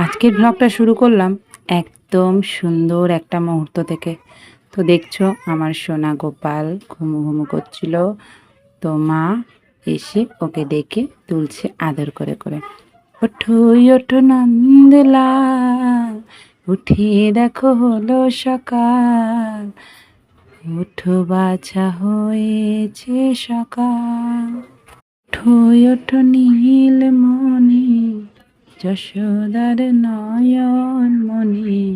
আজকের ব্লগটা শুরু করলাম একদম সুন্দর একটা মুহূর্ত থেকে। তো দেখছ, আমার সোনা গোপাল ঘুমু ঘুমু করছিল। তো মা এসে ওকে ডেকে তুলছে আদর করে করে। ওঠো ওঠো নন্দলাল উঠিয়ে দেখো হলো সকাল। ওঠো বাছা হয়েছে সকাল। ওঠো ওঠো নীল মনি যশোদার নয়ন মনি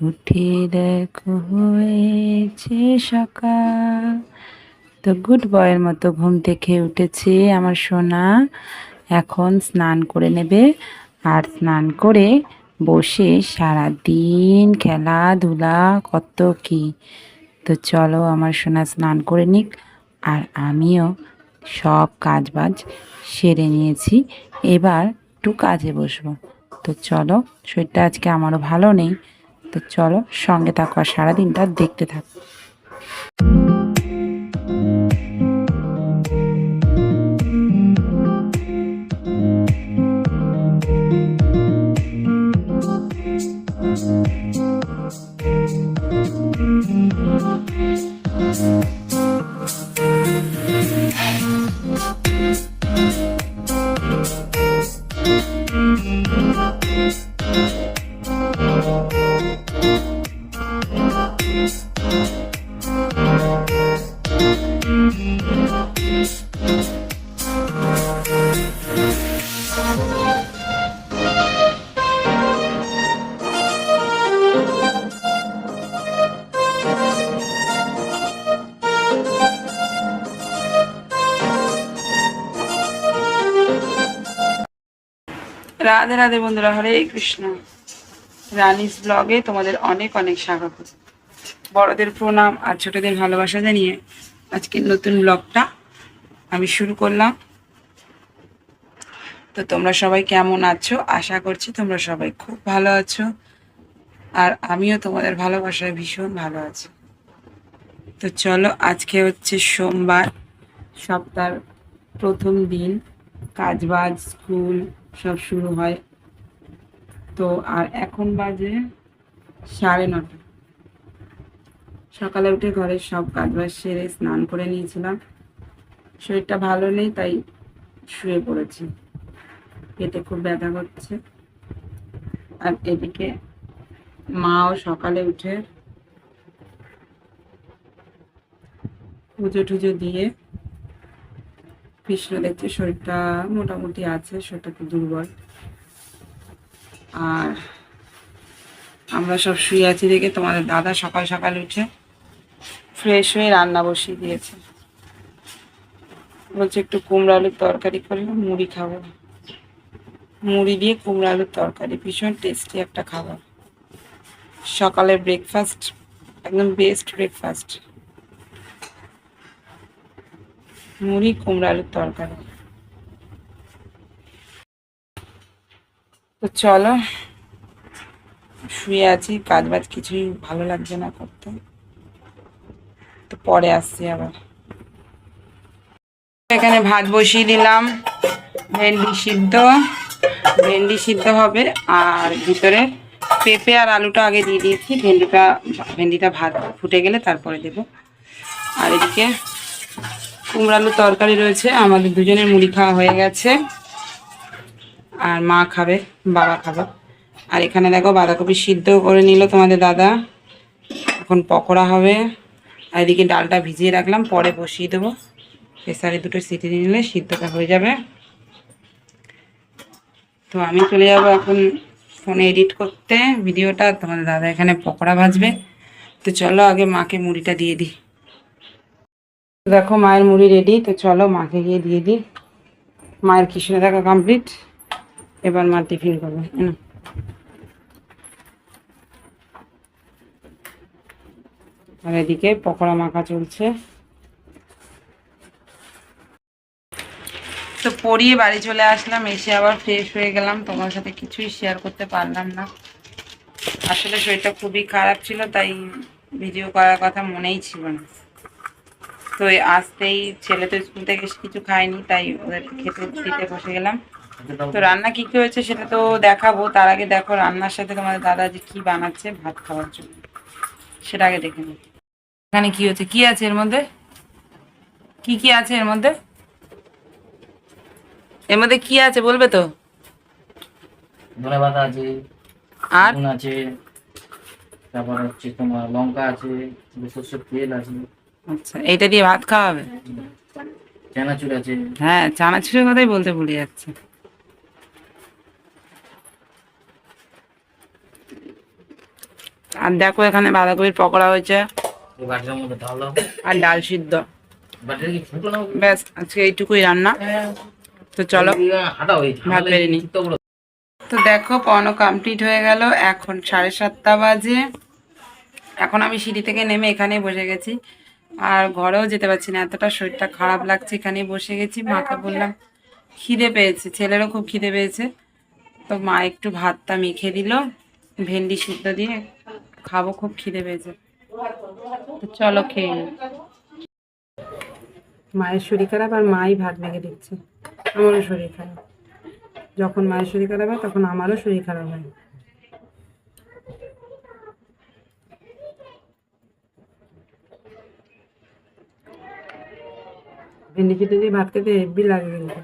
উঠে দেখো হয়েছে সকাল। তো গুড বয়ের মতো ঘুম থেকে উঠেছে আমার সোনা। এখন স্নান করে নেবে আর স্নান করে বসে সারা দিন খেলাধুলা কত কি। তো চলো আমার সোনা স্নান করে নিক আর আমিও সব কাজ বাজ সেরে নিয়েছি। এবার একটু কাজে বসবো। তো চলো, শরীরটা আজকে আমারও ভালো নেই। তো চলো, সঙ্গে থাকো আর সারাদিনটা দেখতে থাকো। রাধে রাধে বন্ধুরা, হরে কৃষ্ণ। রানিস ব্লগে তোমাদের অনেক অনেক স্বাগত। বড়দের প্রণাম আর ছোটদের ভালোবাসা জানিয়ে আজকের নতুন ব্লগটা আমি শুরু করলাম। তো তোমরা সবাই কেমন আছো? আশা করছি তোমরা সবাই খুব ভালো আছো। আর আমিও তোমাদের ভালোবাসায় ভীষণ ভালো আছি। তো চলো, আজকে হচ্ছে সোমবার, সপ্তাহের প্রথম দিন, কাজবাজ, স্কুল সব শুরু হয়। তো আর এখন বাজে সাড়ে নটা। সকালে উঠে ঘরের সব কাজবাজ সেরে স্নান করে নিয়েছিলাম। শরীরটা ভালো নেই, তাই শুয়ে পড়েছি। পেটে খুব ব্যথা করছে। আর এদিকে মাও সকালে উঠে পুজো টুজো দিয়ে কৃষ্ণ দেখছে শরীরটা মোটামুটি আছে শরীরটা একটু দুর্বল। আর আমরা সব শুয়ে আছি দেখে তোমাদের দাদা সকাল সকাল উঠে ফ্রেশ হয়ে রান্না বসিয়ে দিয়েছে। বলছে, একটু কুমড়ো আলুর তরকারি করলে মুড়ি খাব। মুড়ি দিয়ে কুমড়ো আলুর তরকারি, ভীষণ টেস্টি একটা খাবার। সকালের ব্রেকফাস্ট একদম বেস্ট ব্রেকফাস্ট মুড়ি কুমড়ো আলুর তরকারি। তো চলো, শুয়ে আছি কাজ বাজ কিছুই ভালো লাগছে না করতে। তো পরে আসছি আবার। এখানে ভাত বসিয়ে দিলাম, ভেন্ডি সিদ্ধ। ভেন্ডি সিদ্ধ হবে, আর ভিতরে পেঁপে আর আলুটা আগে দিয়ে দিয়েছি। ভেন্ডিটা ভেন্ডিটা ভাত ফুটে গেলে তারপরে দেবো। আর এদিকে কুমড়ালু তরকারি রয়েছে। আমাদের দুজনের মুড়ি খাওয়া হয়ে গেছে। আর মা খাবে, বাবা খাবে। আর এখানে দেখো বাঁধাকপি সিদ্ধ করে নিল তোমাদের দাদা। এখন পকোড়া হবে। আর এদিকে ডালটা ভিজিয়ে রাখলাম, পরে বসিয়ে দেবো। প্রেসারে দুটো সিটি নিলে সিদ্ধটা হয়ে যাবে। তো আমি চলে যাব এখন ফোনে এডিট করতে। ভিডিওটা তোমাদের দাদা এখানে পকোড়া ভাজবে। তো চলো আগে মাকে মুড়িটা দিয়ে দিই। দেখো মায়ের মুড়ি রেডি তো চলো মাকে গিয়ে দিয়ে দিই। মায়ের খিচুড়ি দেখা কমপ্লিট এবার মা টিফিন করবে এনো। আর এদিকে পকোড়া মাখা চলছে। তো পরিয়ে বাড়ি চলে আসলাম, এসে আবার ফ্রেশ হয়ে গেলাম। তোমার সাথে কিছুই শেয়ার করতে পারলাম না। আসলে শরীরটা খুবই খারাপ ছিল, তাই ভিডিও করার কথা মনেই ছিল না। তো আসতেই ছেলে তো স্কুল থেকে কিছু খায়নি তাই ওদের খেতে দিতে বসে গেলাম। তো রান্না কি কি হয়েছে সেটা তো দেখাবো। তার আগে দেখো রান্নার সাথে তোমাদের দাদা যে কি বানাচ্ছে ভাত খাওয়ার জন্য। সেটা আগে দেখে নিই। এখানে কি হচ্ছে? কি আছে এর মধ্যে? কি কি আছে এর মধ্যে? এর মধ্যে কি আছে বলবে তো? ধনে পাতা আছে আর? আছে তারপর হচ্ছে তোমার লঙ্কা আছে সর্ষের তেল আছে। আচ্ছা এইটা দিয়ে ভাত খাওয়া হবে চানাচুর আছে। হ্যাঁ চানাচুরের কথাই বলতে ভুলে যাচ্ছে। আর দেখো এখানে বাঁধাকপির পকোড়া হয়েছে। আর ডাল সিদ্ধ। ব্যাস আজকে এইটুকুই রান্না। তো চলো ভাত বেড়ে। তো দেখো পড়ানো কমপ্লিট হয়ে গেল। এখন সাড়ে সাতটা বাজে। এখন আমি সিঁড়ি থেকে নেমে এখানেই বসে গেছি। আর ঘরেও যেতে পারছি না, এতটা শরীরটা খারাপ লাগছে এখানে বসে গেছি। মাকে বললাম, খিদে পেয়েছে, ছেলেরও খুব খিদে পেয়েছে। তো মা একটু ভাতটা মেখে দিল, ভেন্ডি সিদ্ধ দিয়ে খাব, খুব খিদে পেয়েছে। তো চলো খেয়ে। মায়ের শরীর খারাপ আর মাই ভাত মেখে দিচ্ছে। আমারও শরীর খারাপ। যখন মায়ের শরীর খারাপ হয়, তখন আমারও শরীর খারাপ হয়। ভেন্ডি খেতে দিয়ে ভাত খেতে হেব্বি লাগে কিন্তু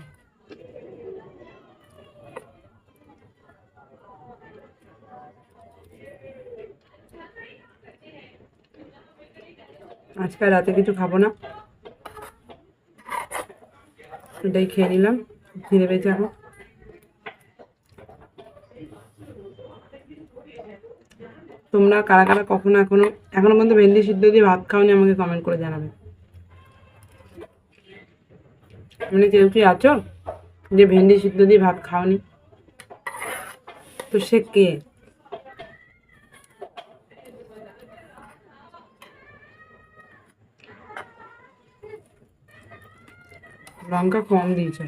আজকে রাতে কিছু খাব না। এটাই খেয়ে নিলাম খিদে পেয়েছে এখন তোমরা কারা কারা কখনো এখনও এখনও পর্যন্ত ভেন্ডি সিদ্ধ দিয়ে ভাত খাওনি আমাকে কমেন্ট করে জানাবে। মানে কেউ আছো? যে ভেন্ডি সিদ্ধ দিয়ে ভাত খাওনি। তো সে কে? লঙ্কা কম দিয়েছে।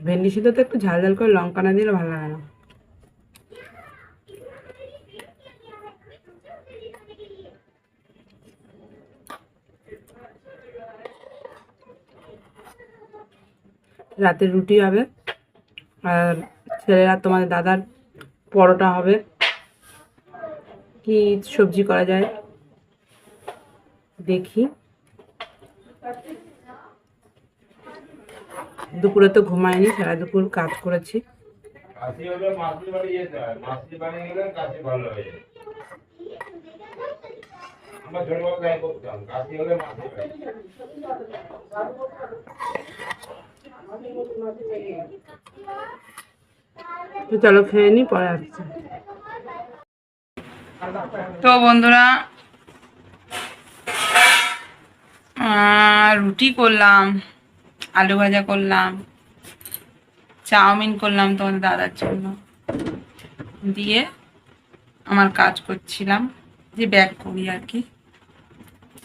ভেন্ডি সিদ্ধ তো একটু ঝাল ঝাল করে লঙ্কা না দিলে ভালো লাগে না। রাতে রুটি হবে। আর ছেলেরা তোমাদের দাদার পরোটা হবে। কি সবজি করা যায়? দেখি। দুপুরে তো ঘুমায়নি, সারা দুপুর কাজ করেছি কাশি হলে মাসির বাড়ি যেতে হয় মাসির বাড়ি গেলে কাশি ভালো হয়ে যায় আমরা করতাম হলে চলো খেয়ে নি, পরে আসছি। তো বন্ধুরা রুটি করলাম, আলু ভাজা করলাম, চাউমিন করলাম তোমাদের দাদার জন্য। দিয়ে আমার কাজ করছিলাম, যে ব্যাগ করি আর কি।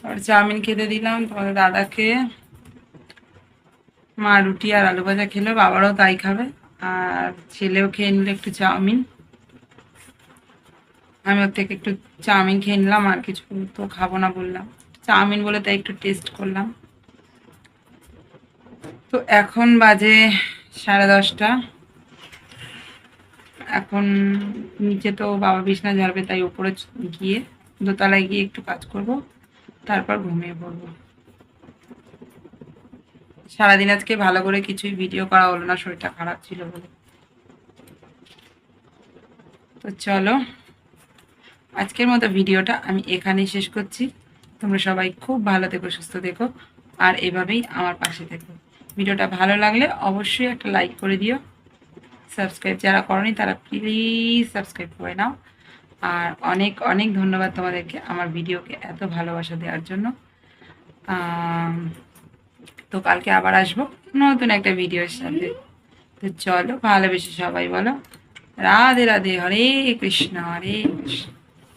আর চাউমিন খেতে দিলাম, তোমাদের দাদাকে। মা রুটি আর আলু ভাজা খেলো, বাবারও তাই খাবে, আর ছেলেও খেয়ে নিল একটু চাউমিন। আমি ওর থেকে একটু চাউমিন খেয়ে নিলাম, আর কিছু তো খাব না বললাম। চাউমিন বলে তাই একটু টেস্ট করলাম। তো এখন বাজে সাড়ে দশটা। এখন নিচে তো বাবা বিছনা ঝাড়বে, তাই উপরে চ- গিয়ে দোতলায় গিয়ে একটু কাজ করব। তারপর ঘুমিয়ে পড়ব। সারাদিন আজকে ভালো করে কিছুই ভিডিও করা হলো না, শরীরটা খারাপ ছিল বলে। তো চলো, আজকের মতো ভিডিওটা আমি এখানেই শেষ করছি। তোমরা সবাই খুব ভালো থেকো, সুস্থ থেকো, আর এভাবেই আমার পাশে থেকো। ভিডিওটা ভালো লাগলে অবশ্যই একটা লাইক করে দিও। সাবস্ক্রাইব যারা করনি তারা প্লিজ সাবস্ক্রাইব করে নাও। আর অনেক অনেক ধন্যবাদ তোমাদেরকে আমার ভিডিওকে এত ভালোবাসা দেওয়ার জন্য। তো কালকে আবার আসব নতুন একটা ভিডিওর সাথে। তো চলো ভালোবেসে সবাই বলো। রাধে রাধে, হরে কৃষ্ণ হরে কৃষ্ণ।